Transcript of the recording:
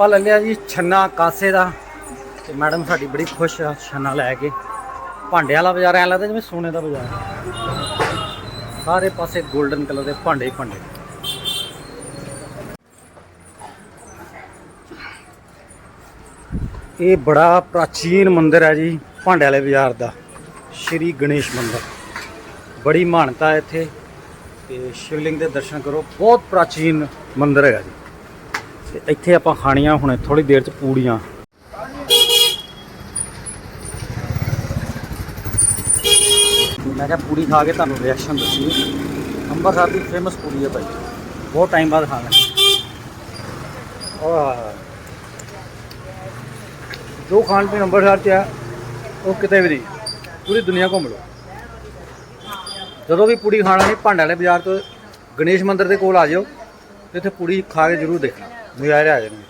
ਆਪਾਂ ਲੈ ਲਿਆ ਜੀ ਛੰਨਾ ਕਾਸੇ ਦਾ। ਤੇ ਮੈਡਮ ਸਾਡੀ ਬੜੀ ਖੁਸ਼ ਆ ਛੰਨਾ ਲੈ ਕੇ। ਭਾਂਡੇ ਵਾਲਾ ਬਾਜ਼ਾਰ ਐ ਲੱਗਦਾ ਜਿਵੇਂ ਸੋਨੇ ਦਾ ਬਾਜ਼ਾਰ। ਸਾਰੇ ਪਾਸੇ 골ਡਨ ਕਲਰ ਦੇ ਭਾਂਡੇ ਹੀ ਭਾਂਡੇ। ਇਹ ਬੜਾ ਪ੍ਰਾਚੀਨ ਮੰਦਿਰ ਹੈ ਜੀ, ਭਾਂਡੇ ਵਾਲੇ ਬਾਜ਼ਾਰ ਦਾ। ਸ਼੍ਰੀ ਗਣੇਸ਼ ਮੰਦਿਰ। ਬੜੀ ਮਾਨਤਾ ਹੈ ਇੱਥੇ। ਤੇ ਸ਼ਿਵਲਿੰਗ ਦੇ ਦਰਸ਼ਨ ਕਰੋ। ਬਹੁਤ ਪ੍ਰਾਚੀਨ ਮੰਦਿਰ ਹੈਗਾ ਜੀ। ਤੇ ਇੱਥੇ ਆਪਾਂ ਖਾਣੀਆਂ ਹੁਣ ਥੋੜੀ ਦੇਰ ਚ ਪੂੜੀਆਂ। ਮੈਂ ਕਿਹਾ ਪੂੜੀ ਖਾ ਕੇ ਤੁਹਾਨੂੰ ਰਿਐਕਸ਼ਨ ਦੱਸੀ। ਅੰਮ੍ਰਿਤਸਰ ਦੀ ਫੇਮਸ ਪੂੜੀ ਹੈ ਭਾਈ। ਬਹੁਤ ਟਾਈਮ ਬਾਅਦ ਖਾਣਾ ਆਹ। ਜੋ ਖਾਣ ਪੀਣ ਅੰਮ੍ਰਿਤਸਰ ਚ ਆ, ਉਹ ਕਿਤੇ ਵੀ ਨਹੀਂ। ਪੂਰੀ ਦੁਨੀਆ ਘੁੰਮ ਲਓ। ਜਦੋਂ ਵੀ ਪੂੜੀ ਖਾਣਾ ਨਹੀਂ ਭਾਂਡੇ ਵਾਲੇ ਬਾਜ਼ਾਰ ਤੋਂ ਗਣੇਸ਼ ਮੰਦਿਰ ਦੇ ਕੋਲ ਆ ਜਾਓ, ਤੇ ਇੱਥੇ ਪੂੜੀ ਖਾ ਕੇ ਜ਼ਰੂਰ ਦੇਖਣਾ। 你来了。